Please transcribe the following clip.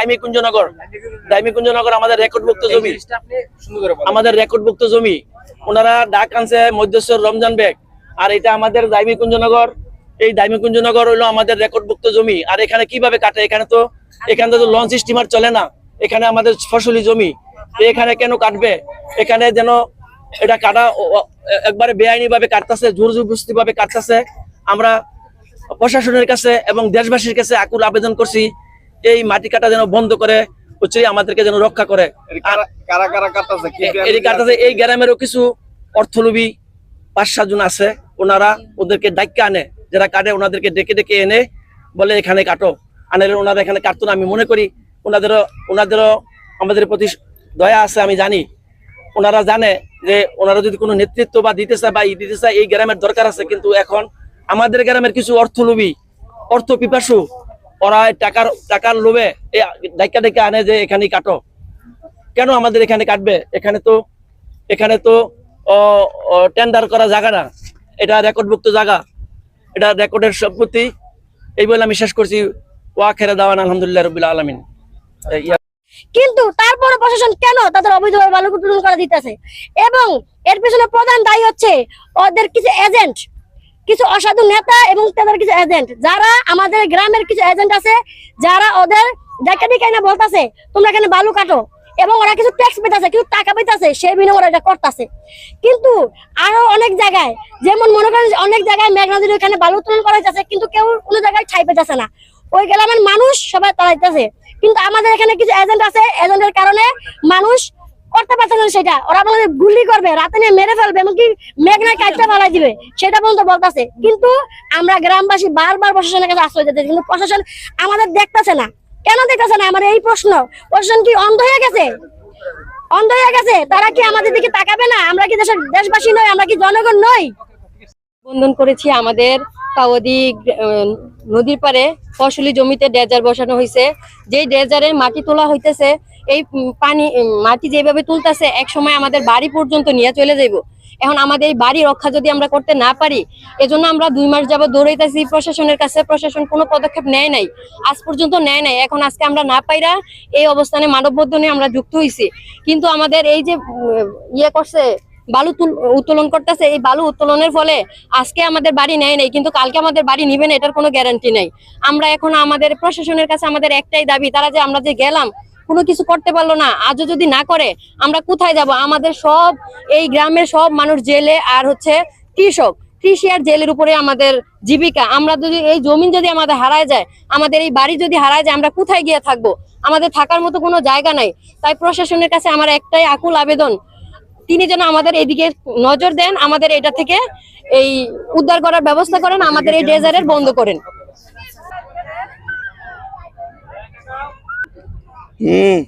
ডাইমি কুঞ্জনগর। ডাইমি কুঞ্জনগর আমাদের রেকর্ডভুক্ত জমি। আমাদের রেকর্ডভুক্ত জমি। ওনারা ডাক আনছে মধ্যস্থর রমজান বেগ আর এটা আমাদের দাইমি কুঞ্জনগর। এই দাইমি কুঞ্জনগর হলো আমাদের রেকর্ডভুক্ত জমি। আর এখানে কীভাবে কাটে? এখানে তো এখানে তো লঞ্চ স্টিমার চলে না। এখানে আমাদের ফসলি জমি। এখানে কেন কাটবে? এখানে যেন এটা কাটা একবারে বেআইনি ভাবে কাটতেছে জোর জবরদস্তি ভাবে কাটতেছে। আমরা প্রশাসনের কাছে এবং দেশবাসীর কাছে আকুল আবেদন করছি এই মাটি কাটা যেন বন্ধ করে হচ্ছে আমাদেরকে যেন রক্ষা করে। এই গ্রামেরও কিছু অর্থলোভী পাঁচ সাতজন আছে ওনারা ওদেরকে ডাক্কা আনে। যারা কাটে ওনাদেরকে ডেকে ডেকে এনে বলে এখানে কাটো। আনলে ওনারা এখানে কাটতো না আমি মনে করি ওনাদেরও ওনাদেরও আমাদের প্রতি দয়া আছে আমি জানি। ওনারা জানে যে ওনারা যদি কোনো নেতৃত্ব বা দিতে চায় বা ই দিতে চায় এই গ্রামের দরকার আছে কিন্তু এখন আমাদের গ্রামের কিছু অর্থলোভী অর্থ পিপাসু ওরা টাকার টাকার লোভে ডাক্কা ডেকে আনে যে এখানে কাটো। কেন আমাদের এখানে কাটবে? এখানে তো এখানে তো টেন্ডার করা জায়গা না। এটা রেকর্ডভুক্ত জায়গা। এটা রেকর্ডের সম্পত্তি এই বলে আমি শেষ করছি। ওয়া খেরা দাওয়ান, আলহামদুলিল্লাহ রবিল আলমিন। কিন্তু তারপরে প্রশাসন কেন তাদের অবৈধভাবে বালু উত্তোলন করা দিতেছে? এবং এর পেছনে প্রধান দায়ী হচ্ছে ওদের কিছু এজেন্ট কিছু অসাধু নেতা এবং তাদের কিছু এজেন্ট যারা আমাদের গ্রামের কিছু এজেন্ট আছে, যারা ওদের ডেকে ডেকে এনে বলতেছে, তোমরা এখানে বালু কাটো। এবং ওরা কিছু ট্যাক্স পেতেছে, কিছু টাকা পেতেছে, সেই বিনিময়ে ওরা এটা করতেছে। কিন্তু আরও অনেক জায়গায়, যেমন মনে করেন অনেক জায়গায় মেঘনা নদীর ওখানে বালু উত্তোলন করা যাচ্ছে কিন্তু কেউ কোনো জায়গায় ছাই পেতেছে না। ওই গ্রামের মানুষ সবাই তাড়াইতেছে কিন্তু আমাদের এখানে কিছু এজেন্ট আছে এজেন্টের কারণে মানুষ করতে পারছে না সেটা। ওরা বলে গুলি করবে, রাতে নিয়ে মেরে ফেলবে, এমনকি মেঘনায় কাটতে ফালাই দিবে, সেটা পর্যন্ত বলতেছে। কিন্তু আমরা গ্রামবাসী বারবার প্রশাসনের কাছে আশ্রয় দিতে কিন্তু প্রশাসন আমাদের দেখতেছে না। কেন দেখতেছে না? আমার এই প্রশ্ন। প্রশাসন কি অন্ধ হয়ে গেছে? অন্ধ হয়ে গেছে? তারা কি আমাদের দিকে তাকাবে না? আমরা কি দেশের দেশবাসী নই? আমরা কি জনগণ নই? বন্ধন করেছি আমাদের কাওয়াদি নদীর পারে ফসলি জমিতে ডেজার বসানো হয়েছে যেই ডেজারে মাটি তোলা হইতেছে এই পানি মাটি যেভাবে তুলতেছে এক সময় আমাদের বাড়ি পর্যন্ত নিয়ে চলে যাইব। এখন আমাদের এই বাড়ি রক্ষা যদি আমরা করতে না পারি, এজন্য আমরা দুই মাস যাবত দৌড়াইতেছি, প্রশাসনের কাছে প্রশাসন কোনো পদক্ষেপ নেয় নাই, আজ পর্যন্ত নেয় নাই। এখন আজকে আমরা না পাইরা এই অবস্থানে মানববন্ধনে আমরা যুক্ত হয়েছি কিন্তু আমাদের এই যে ইয়ে করছে, বালু উত্তোলন করতেছে, এই বালু উত্তোলনের ফলে আজকে আমাদের বাড়ি নেয় নেই, কিন্তু কালকে আমাদের বাড়ি নিবে না, এটার কোনো গ্যারান্টি নেই। আমরা এখন আমাদের প্রশাসনের কাছে আমাদের একটাই দাবি, তারা যে আমরা যে গেলাম কোনো কিছু করতে পারল না। আজও যদি না করে, আমরা কোথায় যাব? আমাদের সব, এই গ্রামের সব মানুষ জেলে আর হচ্ছে কৃষক। কৃষি আর জেলের উপরে আমাদের জীবিকা। আমরা যদি, এই জমিন যদি আমাদের হারায় যায়, আমাদের এই বাড়ি যদি হারায় যায়, আমরা কোথায় গিয়ে থাকব? আমাদের থাকার মতো কোনো জায়গা নাই। তাই প্রশাসনের কাছে আমার একটাই আকুল আবেদন, তিনি যেন আমাদের এদিকে নজর দেন, আমাদের এটা থেকে এই উদ্ধার করার ব্যবস্থা করেন, আমাদের এই ডেজারের বন্ধ করেন। Hmm.